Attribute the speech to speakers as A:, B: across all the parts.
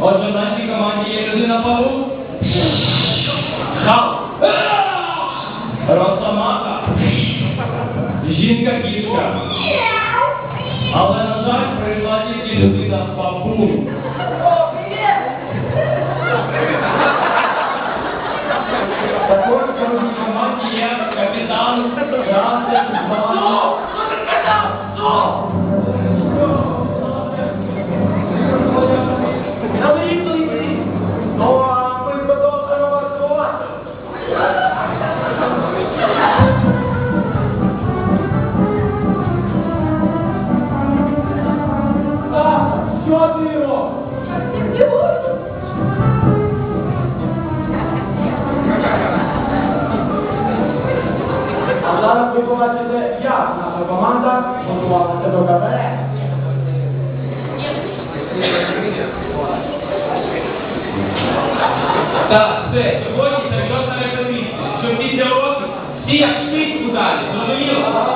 A: और शैतान की कमांड ये कर देना पाओ खाओ हाँ। और तो माँ का। जीन का कीट का। अवनजार प्रेमाजी की
B: दुखी का पापू कपितान राज भगवान Так,
A: все, сьогодні серйозна рекомісія, що після років всі як шпиць далі, зрозуміло?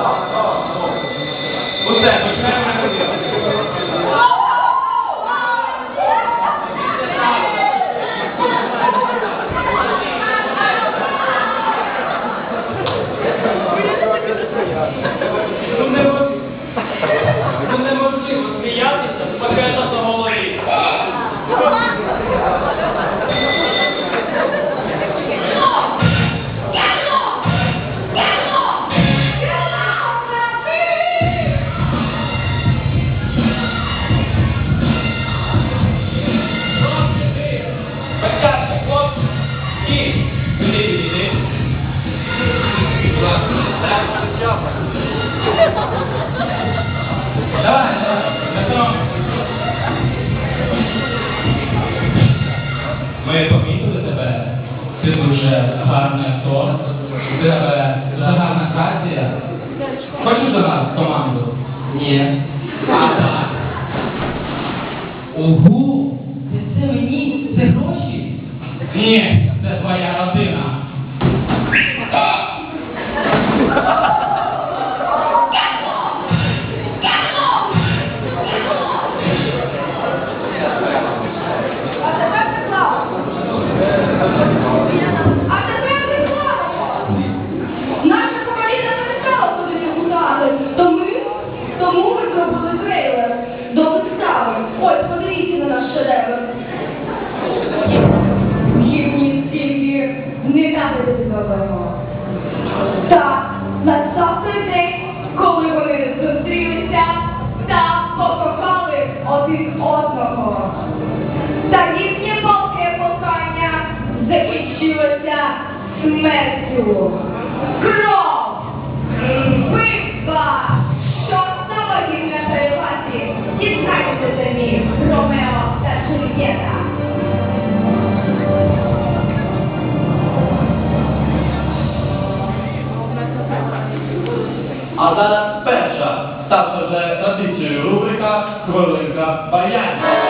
A: Актор. У тебе дуже гарна хатія. Хочеш до нас команду? Ні. А так. Ого! Це мені? Це гроші? Ні,
C: шедевр. Їхні стільки не дати зробимо. Так, настав той день, коли вони зустрілися та покохали один одного. Та їхнє палке кохання закінчилося смертю.
A: Adam
C: Pescia, stato, że dotyczy rubryka Królewka Bajania.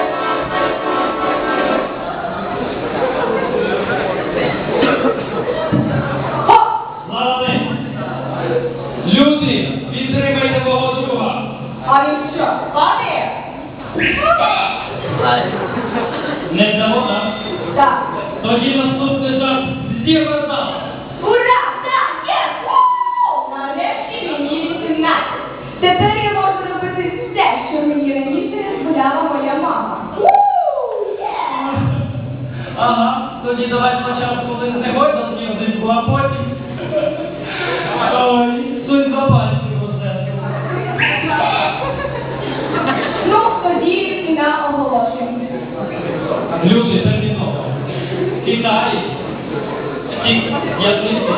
C: Тепер я можу робити все, що мені раніше дозволяла моя мама.
A: Ага, тоді давай спочатку листи гойдалки взимку, а потім... Ой, суть за пальці усе.
C: Ну, тоді і на оголошення.
A: Люди, терміново. Китай. Ті в'язниці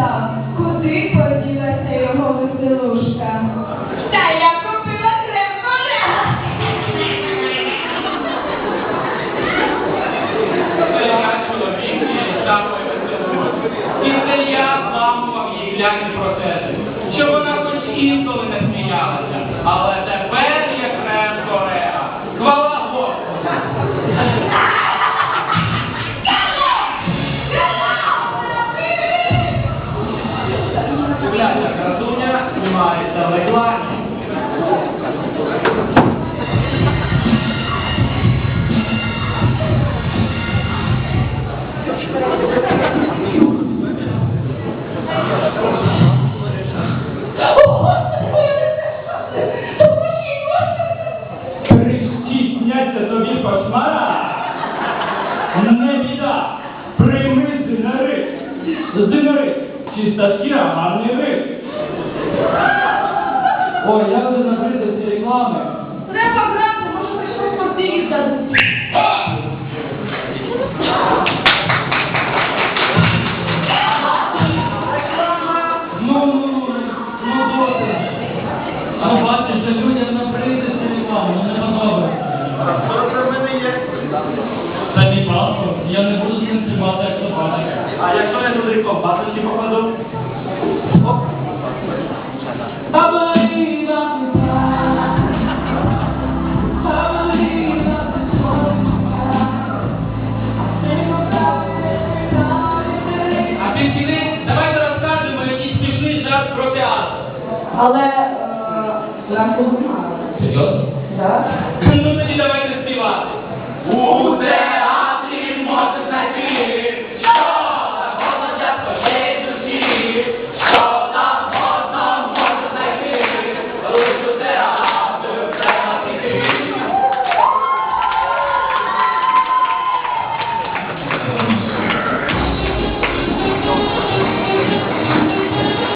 A: запитав, куди поділася його веселушка. Та я купила тремора. Це
C: я чоловік і такої веселушки. І це я зламував їй гляні протези, що
A: вона хоч інколи не сміялася, але тепер. знімається в рекламі.
B: Присісняться тобі кошмара. Не біда. Прийми зинари. Зинари. Чиста шкіра, гарний рис. Ой, я вже набридав ці реклами.
C: Треба брати, може прийшов квартирі здадуть.
B: Ну, ну, ну, ну. А бачиш, що людям набридав ці реклами, ну не мій паспорт, я не буду з ним тримати, як собака.
A: А якщо я туди компасочки покладу? А
C: Але е, позумали.
A: Серйозно?
C: Так?